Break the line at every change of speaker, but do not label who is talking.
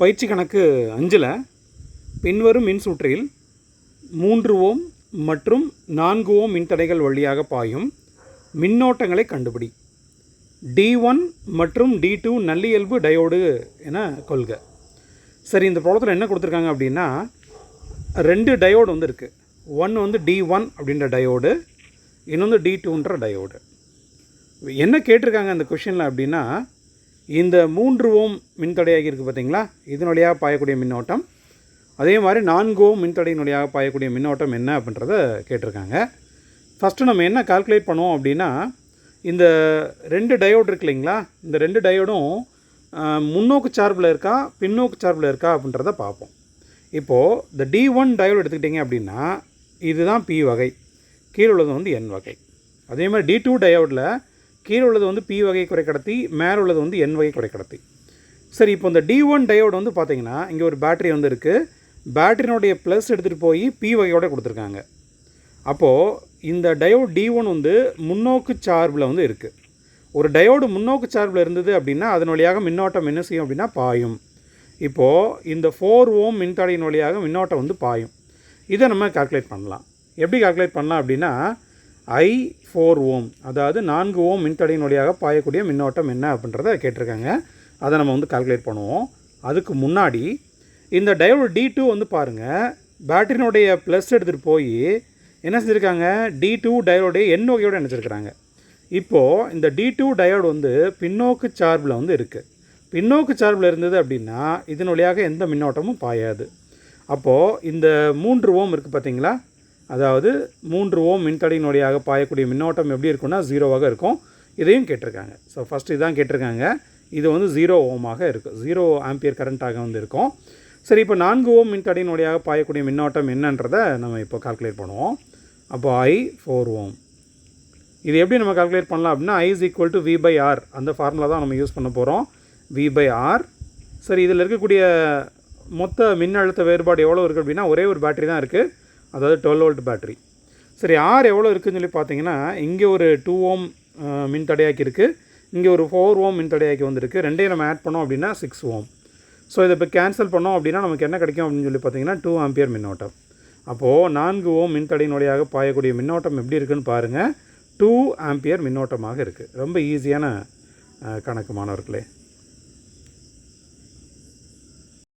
பயிற்சி கணக்கு அஞ்சில் பின்வரும் மின்சுற்றில் மூன்று ஓம் மற்றும் நான்கு ஓம் மின்தடைகள் வழியாக பாயும் மின்னோட்டங்களை கண்டுபிடி. டி ஒன் மற்றும் டி டூ நல்லியல்பு டயோடு என கொள்க. சரி இந்த ப்ராப்ளத்தில் என்ன கொடுத்துருக்காங்க அப்படின்னா ரெண்டு டயோடு வந்து இருக்குது ஒன் வந்து டி ஒன் அப்படின்ற டயோடு இன்னொன்று டி டூன்ற டயோடு. என்ன கேட்டிருக்காங்க அந்த கொஷினில் அப்படின்னா இந்த மூன்று ஓம் மின்தடையாகி இருக்குது பார்த்தீங்களா? இதன் வழியாக பாயக்கூடிய மின்னோட்டம். அதே மாதிரி நான்கு ஓம் மின்தடையின் வழியாக பாயக்கூடிய மின்னோட்டம் என்ன அப்படின்றத கேட்டிருக்காங்க. ஃபஸ்ட்டு நம்ம என்ன கால்குலேட் பண்ணுவோம் அப்படின்னா இந்த ரெண்டு டயோடு இருக்கு இல்லைங்களா? இந்த ரெண்டு டயோடும் முன்னோக்கு சார்பில் இருக்கா பின்னோக்கு சார்பில் இருக்கா அப்படின்றத பார்ப்போம். இப்போது இந்த டி ஒன் டயோடு எடுத்துக்கிட்டிங்க அப்படின்னா இதுதான் பி வகை. கீழே உள்ளது வந்து என் வகை. அதே மாதிரி டி டூ டயோடில் கீழே உள்ளது வந்து பி வகை குறைக்கடத்தி மேலே உள்ளது வந்து என் வகை குறைக்கடத்தி சரி இப்போ இந்த டி ஒன் டயோடு வந்து பார்த்தீங்கன்னா இங்கே ஒரு பேட்டரி வந்து இருக்குது பேட்டரினுடைய ப்ளஸ் எடுத்துகிட்டு போய் பி வகையோட கொடுத்துருக்காங்க. அப்போது இந்த டயோடு டி ஒன் வந்து முன்னோக்கு சார்பில் வந்து இருக்குது ஒரு டயோடு முன்னோக்கு சார்பில் இருந்தது அப்படின்னா அதன் வழியாக மின்னோட்டம் என்ன செய்யும் அப்படின்னா பாயும். இப்போது இந்த ஃபோர் ஓம் மின்தடையின் வழியாக மின்னோட்டம் வந்து பாயும். இதை நம்ம கால்குலேட் பண்ணலாம். எப்படி கால்குலேட் பண்ணலாம் அப்படின்னா ஐ ஃபோர் ஓம் அதாவது நான்கு ஓம் மின்தடையின் வழியாக பாயக்கூடிய மின்னோட்டம் என்ன அப்படின்றத கேட்டிருக்காங்க. அதை நம்ம வந்து கால்குலேட் பண்ணுவோம். அதுக்கு முன்னாடி இந்த டயோடு டி டூ வந்து பாருங்கள் பேட்டரினுடைய ப்ளஸ் எடுத்துகிட்டு போய் என்ன செஞ்சுருக்காங்க? டி டூ டயோடைய எண் வகையோடு நினச்சிருக்கிறாங்க இப்போது இந்த டி டூ டயோடு வந்து பின்னோக்கு சார்பில் வந்து இருக்குது பின்னோக்கு சார்பில் இருந்தது அப்படின்னா இதன் வழியாக எந்த மின்னோட்டமும் பாயாது. அப்போது இந்த மூன்று ஓம் இருக்குது பார்த்தீங்களா? அதாவது மூன்று ஓம் மின்தடையின் வழியாக பாயக்கூடிய மின்னோட்டம் எப்படி இருக்கும்னா ஜீரோவாக இருக்கும். இதையும் கேட்டிருக்காங்க. ஸோ ஃபஸ்ட்டு இதான் கேட்டிருக்காங்க. இது வந்து ஜீரோ ஓமாக இருக்கும். ஜீரோ ஆம்பியர் கரண்ட்டாக வந்து இருக்கும். சரி இப்போ நான்கு ஓம் மின்தடையின் வழியாக பாயக்கூடிய மின்னோட்டம் என்னன்றதை நம்ம இப்போ கால்குலேட் பண்ணுவோம். அப்போ ஐ ஃபோர் ஓம். இது எப்படி நம்ம கால்குலேட் பண்ணலாம் அப்படின்னா I is equal to V by R அந்த ஃபார்முலா தான் நம்ம யூஸ் பண்ண போகிறோம் வி பை ஆர் சரி இதில் இருக்கக்கூடிய மொத்த மின்னழுத்த வேறுபாடு எவ்வளோ இருக்குது அப்படின்னா ஒரே ஒரு பேட்டரி தான் இருக்குது அதாவது டுவெல் வோல்ட் பேட்டரி சரி ஆர் எவ்வளோ இருக்குதுன்னு சொல்லி பார்த்தீங்கன்னா இங்கே ஒரு டூ ஓம் மின் தடையாக்கி இருக்குது இங்கே ஒரு ஃபோர் ஓம் மின் தடையாக்கி வந்திருக்கு. ரெண்டையும் நம்ம ஆட் பண்ணோம் அப்படின்னா சிக்ஸ் ஓம் ஸோ இதை இப்போ கேன்சல் பண்ணோம் அப்படின்னா நமக்கு என்ன கிடைக்கும் அப்படின்னு சொல்லி பார்த்தீங்கன்னா டூ ஆம்பியர் மின்னோட்டம். அப்போது நான்கு ஓம் மின்தடையின் வழியாக பாயக்கூடிய மின்னோட்டம் எப்படி இருக்குன்னு பாருங்கள் டூ ஆம்பியர் மின்னோட்டமாக இருக்குது ரொம்ப ஈஸியான கணக்கு மாணவர்களே.